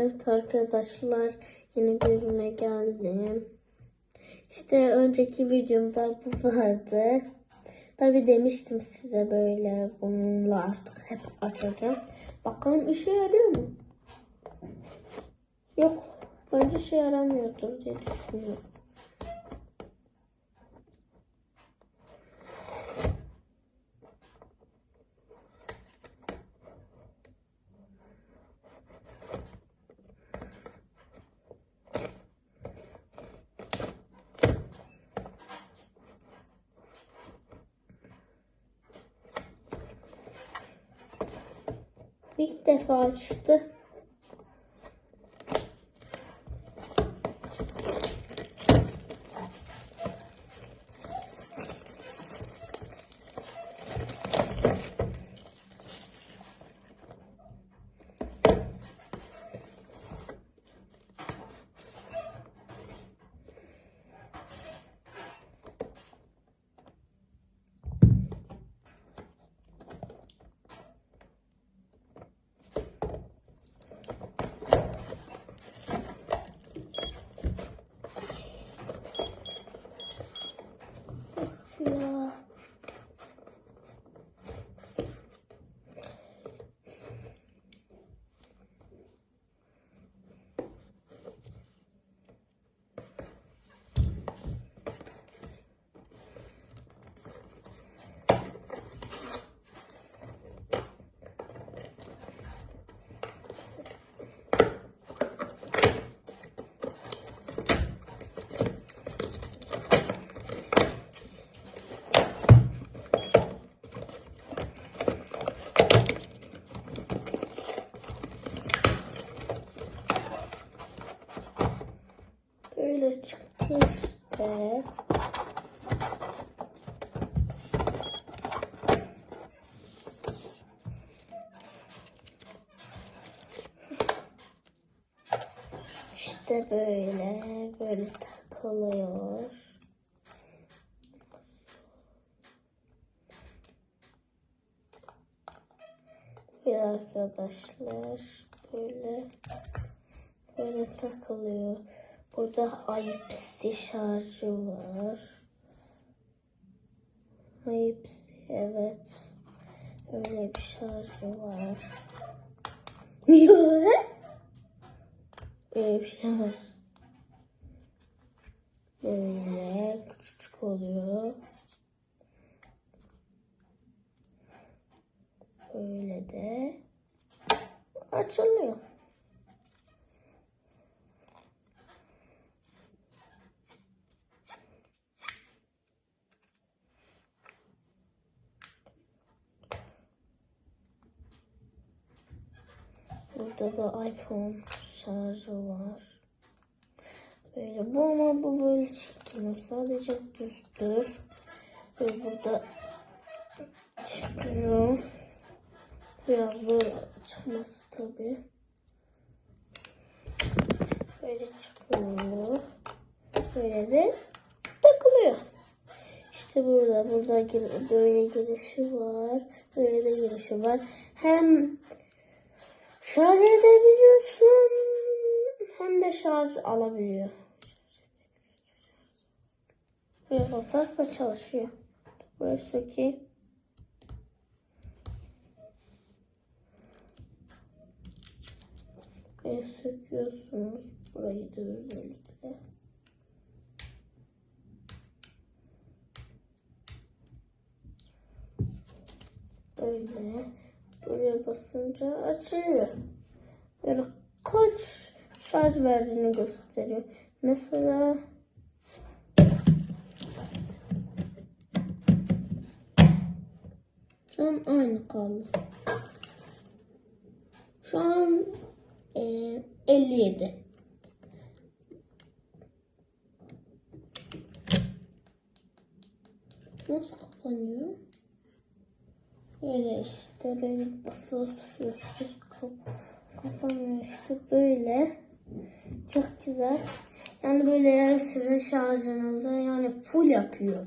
Evet arkadaşlar yeni ürüne geldim. İşte önceki videomda bu vardı. Tabi demiştim size böyle bununla artık hep açacağım. Bakalım işe yarıyor mu? Yok. Bence işe yaramıyordur diye düşünüyorum. İlk defa açtı. Böyle çıktı işte. İşte böyle, böyle takılıyor. Ve arkadaşlar böyle böyle takılıyor. Burada Ayıpsi şarjı var. Ayıpsi evet. Öyle bir şarjı var. Yok. Böyle bir şey var. Böyle küçük oluyor. Böyle de açılıyor. Burada da iPhone şarjı var. Böyle bu ama bu böyle çekmiyor. Sadece düzdür. Ve burada çıkıyor. Biraz zor çıkması tabi. Böyle çıkıyor. Böyle de takılıyor. İşte burada, burada böyle girişi var. Böyle de girişi var. Hem şarj edebiliyorsun hem de şarj alabiliyor. Buraya basarsak da çalışıyor. Buraya sökeyim. Buraya söküyorsunuz. Burayı da özellikle. Böyle buraya basınca açılıyor. Böyle kaç şarj verdiğini gösteriyor. Mesela şu an aynı kaldı. Şu an e, 57. Nasıl kapanıyor? Böyle işte böyle basılı tutuyorsunuz. Kap kapanıyor işte böyle. Çok güzel. Yani böyle sizin şarjınızı yani full yapıyor.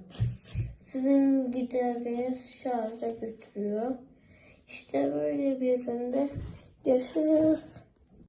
Sizin giderdiğiniz şarja götürüyor. İşte böyle bir üründe görüşürüz.